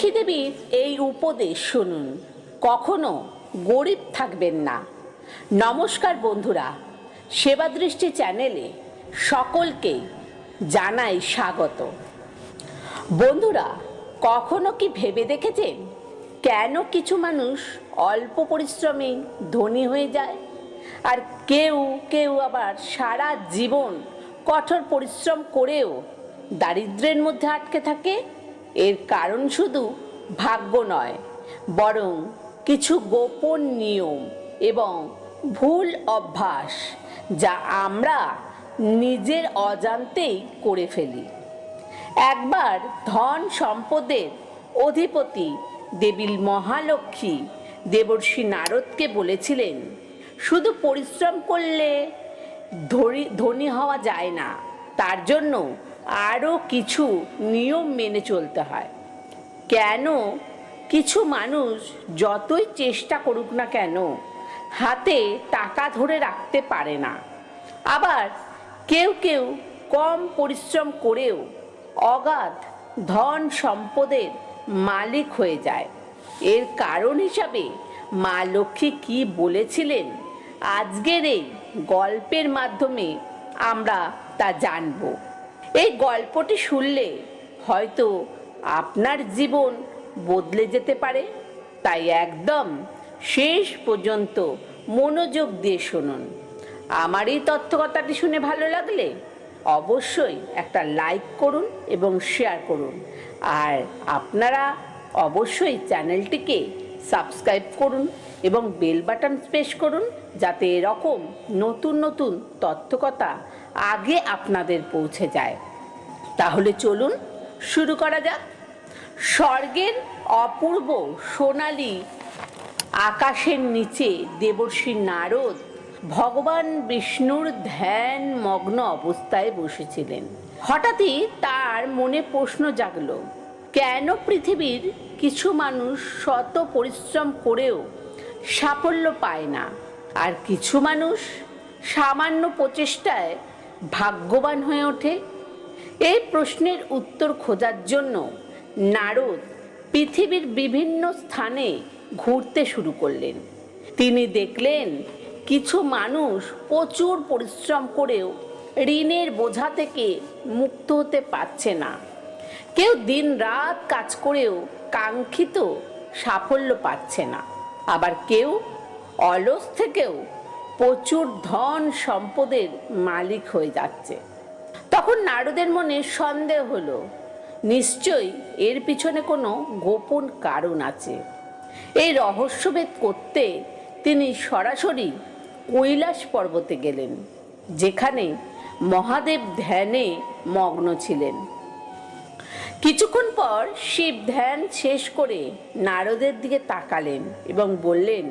লক্ষ্মী দেবীর এই উপদেশ শুনুন। কখনো গরিব থাকবেন না। নমস্কার বন্ধুরা সেবা দৃষ্টি চ্যানেলে সকলকে জানাই স্বাগত। বন্ধুরা, কখনো কি ভেবে দেখেছেন কেন কিছু মানুষ অল্প পরিশ্রমে ধনী হয়ে যায়? আর কেউ কেউ আবার সারা জীবন কঠোর পরিশ্রম করেও দারিদ্র্যের মধ্যে আটকে থাকে? এর কারণ শুধু ভাগ্য নয়, বরং কিছু গোপন নিয়ম এবং ভুল অভ্যাস যা আমরা নিজের অজান্তেই করে ফেলি। একবার ধন সম্পদের অধিপতি দেবী মহালক্ষ্মী দেবর্ষী নারদকে বলেছিলেন, শুধু পরিশ্রম করলে ধনী হওয়া যায় না। তার জন্য আরও কিছু নিয়ম মেনে চলতে হয়। কেন? কিছু মানুষ যতই চেষ্টা করুক না কেন, হাতে টাকা ধরে রাখতে পারে না। আবার কেউ কেউ কম পরিশ্রম করেও অগাধ ধন সম্পদের মালিক হয়ে যায়। এর কারণ হিসাবে মা লক্ষ্মী কি বলেছিলেন? আজকের এই গল্পের মাধ্যমে আমরা তা জানব। এই গল্পটি শুনলে হয়তো আপনার জীবন বদলে যেতে পারে। তাই একদম শেষ পর্যন্ত মনোযোগ দিয়ে শুনুন। আমার এই তথ্যকথাটি শুনে ভালো লাগলে অবশ্যই একটা লাইক করুন এবং শেয়ার করুন। আর আপনারা অবশ্যই চ্যানেলটিকে সাবস্ক্রাইব করুন এবং বেল বাটন প্রেস করুন যাতে এরকম নতুন নতুন তথ্যকথা আগে আপনাদের পৌঁছে যায়। তাহলে চলুন শুরু করা যাক। স্বর্গের অপূর্ব সোনালি আকাশের নিচে দেবর্ষী নারদ ভগবান বিষ্ণুর ধ্যান মগ্ন অবস্থায় বসেছিলেন। হঠাৎই তার মনে প্রশ্ন জাগল, কেন পৃথিবীর কিছু মানুষ শত পরিশ্রম করেও সাফল্য পায় না? আর কিছু মানুষ সামান্য প্রচেষ্টায় ভাগ্যবান হয়ে ওঠে? এই প্রশ্নের উত্তর খোঁজার জন্য নারদ পৃথিবীর বিভিন্ন স্থানে ঘুরতে শুরু করলেন। তিনি দেখলেন কিছু মানুষ প্রচুর পরিশ্রম করেও ঋণের বোঝা থেকে মুক্ত হতে পারছে না। কেউ দিন রাত কাজ করেও কাঙ্ক্ষিত সাফল্য পাচ্ছে না। আবার কেউ অলস থেকেও প্রচুর ধন সম্পদের মালিক হয়ে যাচ্ছে। তখন নারদের মনে সন্দেহ হলো, নিশ্চয়ই এর পিছনে কোনো গোপন কারণ আছে। এই রহস্যভেদ করতে তিনি সরাসরি কৈলাস পর্বতে গেলেন, যেখানে মহাদেব ধ্যানে মগ্ন ছিলেন। কিছুক্ষণ পর শিব ধ্যান শেষ করে নারদের দিকে তাকালেন এবং বললেন,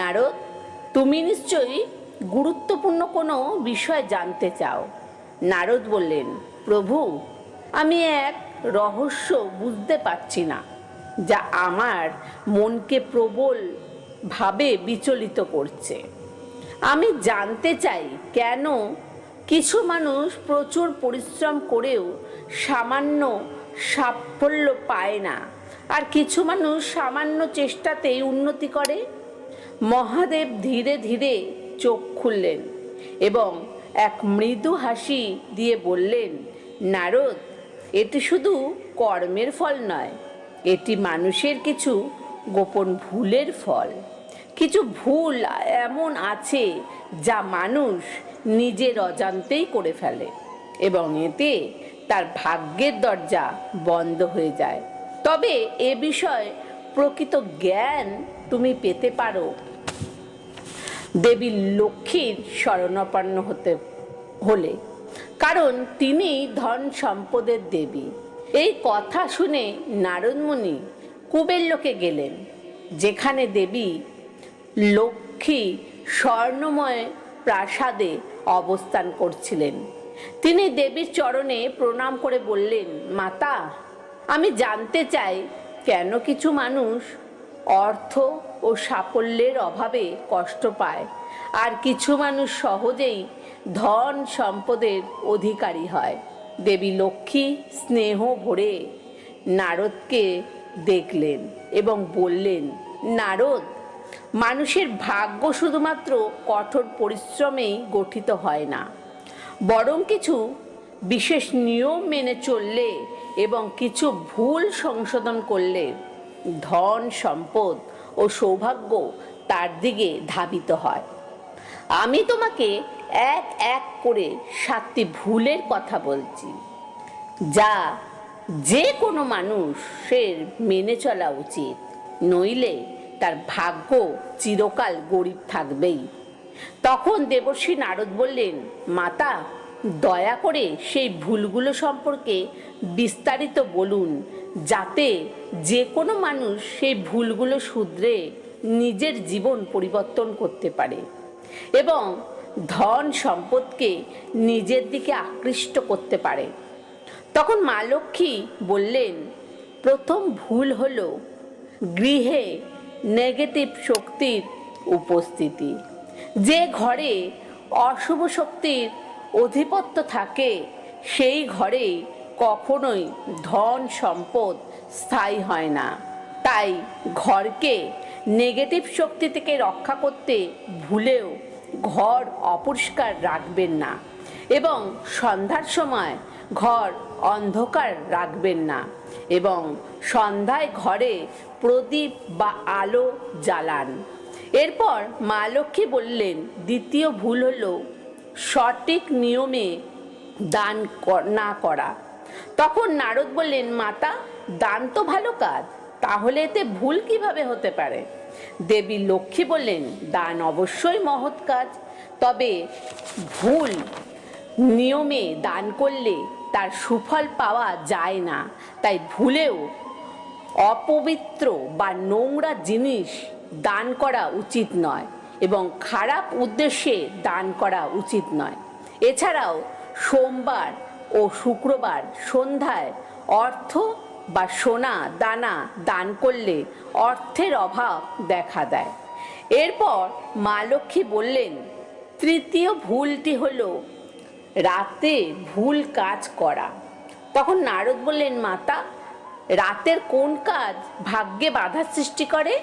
নারদ তুমি নিশ্চয়ই গুরুত্বপূর্ণ কোনো বিষয় জানতে চাও। নারদ বললেন, প্রভু, আমি এক রহস্য বুঝতে পারছি না, যা আমার মনকে প্রবল ভাবে বিচলিত করছে। আমি জানতে চাই কেন কিছু মানুষ প্রচুর পরিশ্রম করেও সামান্য সাফল্য পায় না, আর কিছু মানুষ সামান্য চেষ্টাতেই উন্নতি করে? মহাদেব ধীরে ধীরে চোখ খুললেন এবং এক মৃদু হাসি দিয়ে বললেন, নারদ, এটি শুধু কর্মের ফল নয়, এটি মানুষের কিছু গোপন ভুলের ফল। কিছু ভুল এমন আছে যা মানুষ নিজের অজান্তেই করে ফেলে এবং এতে তার ভাগ্যের দরজা বন্ধ হয়ে যায়। তবে এ বিষয়ে প্রকৃত জ্ঞান তুমি পেতে পারো। দেবী লক্ষ্মীর শরণাপন্ন হতে হলে। কারণ তিনি ধন সম্পদের দেবী। এই কথা শুনে নারদমণি কুবের লোকে গেলেন, যেখানে দেবী লক্ষ্মী স্বর্ণময় প্রাসাদে অবস্থান করছিলেন। তিনি দেবীর চরণে প্রণাম করে বললেন, মাতা, আমি জানতে চাই কেন কিছু মানুষ অর্থ ও সাফল্যের অভাবে কষ্ট পায়। আর কিছু মানুষ সহজেই ধন সম্পদের অধিকারী হয়। দেবী লক্ষ্মী স্নেহ ভরে নারদকে দেখলেন এবং বললেন, নারদ, মানুষের ভাগ্য শুধুমাত্র কঠোর পরিশ্রমেই গঠিত হয় না। বরং কিছু বিশেষ নিয়ম মেনে চললে এবং কিছু ভুল সংশোধন করলে ধন, সম্পদ ও সৌভাগ্য তার দিকে ধাবিত হয়। আমি তোমাকে এক এক করে সাতটি ভুলের কথা বলছি, যা যে কোনো মানুষের মেনে চলা উচিত, নইলে তার ভাগ্য চিরকাল গরিব থাকবেই। তখন দেবর্ষী নারদ বললেন, মাতা দয়া করে সেই ভুলগুলো সম্পর্কে বিস্তারিত বলুন, যাতে যে কোনো মানুষ সেই ভুলগুলো শুধরে নিজের জীবন পরিবর্তন করতে পারে এবং ধন সম্পদকে নিজের দিকে আকৃষ্ট করতে পারে। তখন মা লক্ষ্মী বললেন, প্রথম ভুল হল গৃহে নেগেটিভ শক্তির উপস্থিতি। যে ঘরে অশুভ শক্তির অধিপত্য থাকে, সেই ঘরে কখনোই ধন সম্পদ স্থায়ী হয় না। তাই ঘরকে নেগেটিভ শক্তি থেকে রক্ষা করতে ভুলেও ঘর অপরিষ্কার রাখবেন না এবং সন্ধ্যার সময় ঘর অন্ধকার রাখবেন না এবং সন্ধ্যায় ঘরে প্রদীপ বা আলো জ্বালান। এরপর মা লক্ষ্মী বললেন, দ্বিতীয় ভুল হলো সঠিক নিয়মে দান না করা। তখন নারদ বললেন, মাতা, দান তো ভালো কাজ, তাহলে এতে ভুল কীভাবে হতে পারে? দেবী লক্ষ্মী বললেন, দান অবশ্যই মহৎ কাজ, তবে ভুল নিয়মে দান করলে তার সুফল পাওয়া যায় না। তাই ভুলেও অপবিত্র বা নোংরা জিনিস দান করা উচিত নয়। এবং খারাপ উদ্দেশ্যে দান করা উচিত নয়। এছাড়াও সোমবার ও শুক্রবার সন্ধ্যায় অর্থ বা সোনা, দানা দান করলে অর্থের অভাব দেখা দেয়। এরপর মা লক্ষ্মী বললেন, তৃতীয় ভুলটি হলো রাতে ভুল কাজ করা। তখন নারদ বললেন, মাতা, রাতের কোন কাজ ভাগ্যে বাধা সৃষ্টি করে?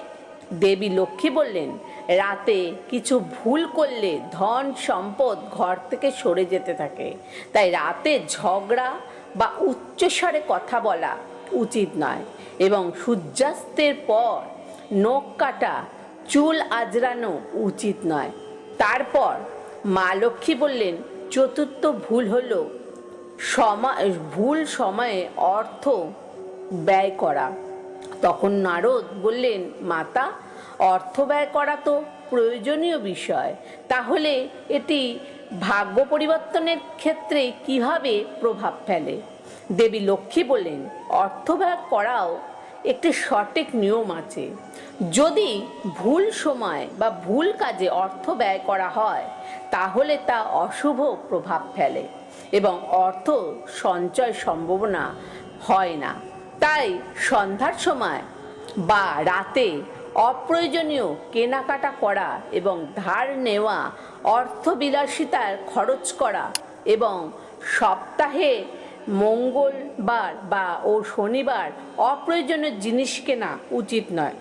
দেবী লক্ষ্মী বললেন রাতে কিছু ভুল করলে ধন সম্পদ ঘর থেকে সরে যেতে থাকে। তাই রাতে ঝগড়া বা উচ্চস্বরে কথা বলা উচিত নয় এবং সূর্যাস্তের পর নখ কাটা, চুল আজরানো উচিত নয়। তারপর মা লক্ষ্মী বললেন, চতুর্থ ভুল হলো সময় ভুল সময়ে অর্থ ব্যয় করা। তখন নারদ বললেন, মাতা অর্থ ব্যয় করা তো প্রয়োজনীয় বিষয়। তাহলে এটি ভাগ্য পরিবর্তনের ক্ষেত্রে কীভাবে প্রভাব ফেলে? দেবী লক্ষ্মী বললেন, অর্থ ব্যয় করাও একটি সঠিক নিয়ম আছে। যদি ভুল সময় বা ভুল কাজে অর্থ ব্যয় করা হয়, তাহলে তা অশুভ প্রভাব ফেলে এবং অর্থ সঞ্চয় সম্ভাবনা হয় না। তাই সন্ধ্যার সময় বা রাতে অপ্রয়োজনীয় কেনাকাটা করা এবং ধার নেওয়া, অর্থবিলাসিতার খরচ করা এবং সপ্তাহে মঙ্গলবার বা ও শনিবার অপ্রয়োজনীয় জিনিস কেনা উচিত নয়।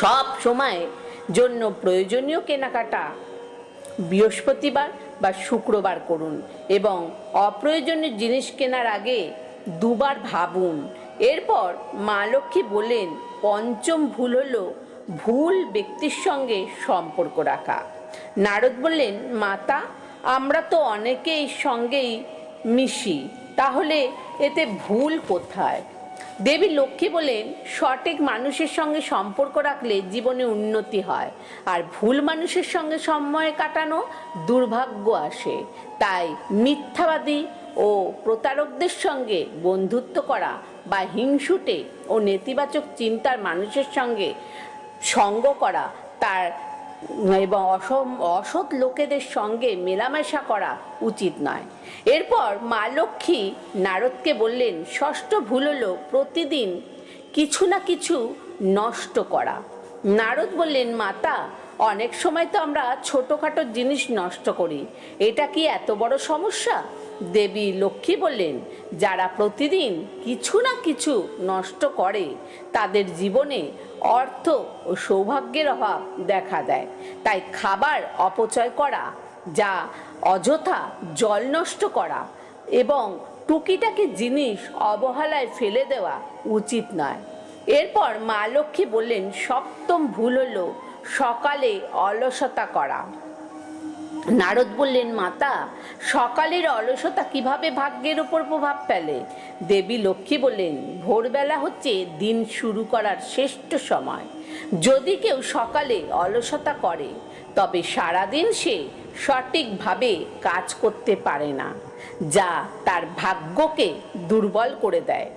সব সময় জন্য প্রয়োজনীয় কেনাকাটা বৃহস্পতিবার বা শুক্রবার করুন এবং অপ্রয়োজনীয় জিনিস কেনার আগে দুবার ভাবুন। এরপর মা লক্ষ্মী বললেন পঞ্চম ভুল হলো ভুল ব্যক্তির সঙ্গে সম্পর্ক রাখা। নারদ বললেন, মাতা, আমরা তো অনেকেই সঙ্গেই মিশি, তাহলে এতে ভুল কোথায়? দেবী লক্ষ্মী বলেন সঠিক মানুষের সঙ্গে সম্পর্ক রাখলে জীবনে উন্নতি হয়, আর ভুল মানুষের সঙ্গে সময় কাটানো দুর্ভাগ্য আসে। তাই মিথ্যাবাদী ও প্রতারকদের সঙ্গে বন্ধুত্ব করা বা হিংসুটে ও নেতিবাচক চিন্তার মানুষের সঙ্গে সঙ্গ করা, তার এবং অসম, অসৎ লোকেদের সঙ্গে মেলামেশা করা উচিত নয়। এরপর মা লক্ষ্মী নারদকে বললেন, ষষ্ঠ ভুল হলো প্রতিদিন কিছু না কিছু নষ্ট করা। নারদ বললেন, মাতা, অনেক সময় তো আমরা ছোটোখাটো জিনিস নষ্ট করি। এটা কি এত বড় সমস্যা? দেবী লক্ষ্মী বললেন, যারা প্রতিদিন কিছু না কিছু নষ্ট করে, তাদের জীবনে অর্থ ও সৌভাগ্যের অভাব দেখা দেয়। তাই খাবার অপচয় করা, যা অযথা জল নষ্ট করা এবং টুকিটাকি জিনিস অবহেলায় ফেলে দেওয়া উচিত নয়। এরপর মা লক্ষ্মী বললেন, সপ্তম ভুল হলো সকালে অলসতা করা। নারদ বললেন, মাতা, সকালের অলসতা কীভাবে ভাগ্যের ওপর প্রভাব ফেলে? দেবী লক্ষ্মী বললেন, ভোরবেলা হচ্ছে দিন শুরু করার শ্রেষ্ঠ সময়। যদি কেউ সকালে অলসতা করে, তবে সারাদিন সে সঠিকভাবে কাজ করতে পারে না, যা তার ভাগ্যকে দুর্বল করে দেয়।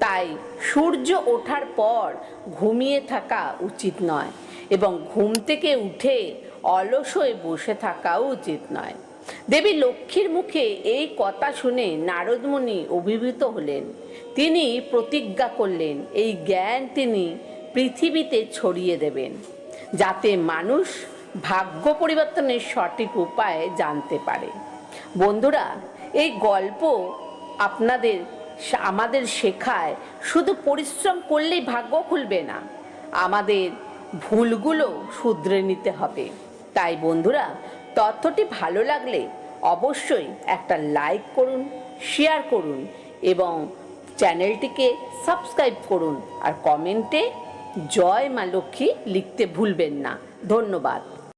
তাই সূর্য ওঠার পর ঘুমিয়ে থাকা উচিত নয় এবং ঘুম থেকে উঠে অলস হয়ে বসে থাকাও উচিত নয়। দেবী লক্ষ্মীর মুখে এই কথা শুনে নারদমণি অভিভূত হলেন। তিনি প্রতিজ্ঞা করলেন, এই জ্ঞান তিনি পৃথিবীতে ছড়িয়ে দেবেন, যাতে মানুষ ভাগ্য পরিবর্তনের সঠিক উপায় জানতে পারে। বন্ধুরা, এই গল্প আপনাদের আমাদের শেখায়, শুধু পরিশ্রম করলেই ভাগ্য খুলবে না, আমাদের ভুলগুলো শুধরে নিতে হবে। তাই বন্ধুরা, তথ্যটি ভালো লাগলে অবশ্যই একটা লাইক করুন শেয়ার করুন এবং চ্যানেলটিকে সাবস্ক্রাইব করুন আর কমেন্টে জয় মা লক্ষ্মী লিখতে ভুলবেন না। ধন্যবাদ।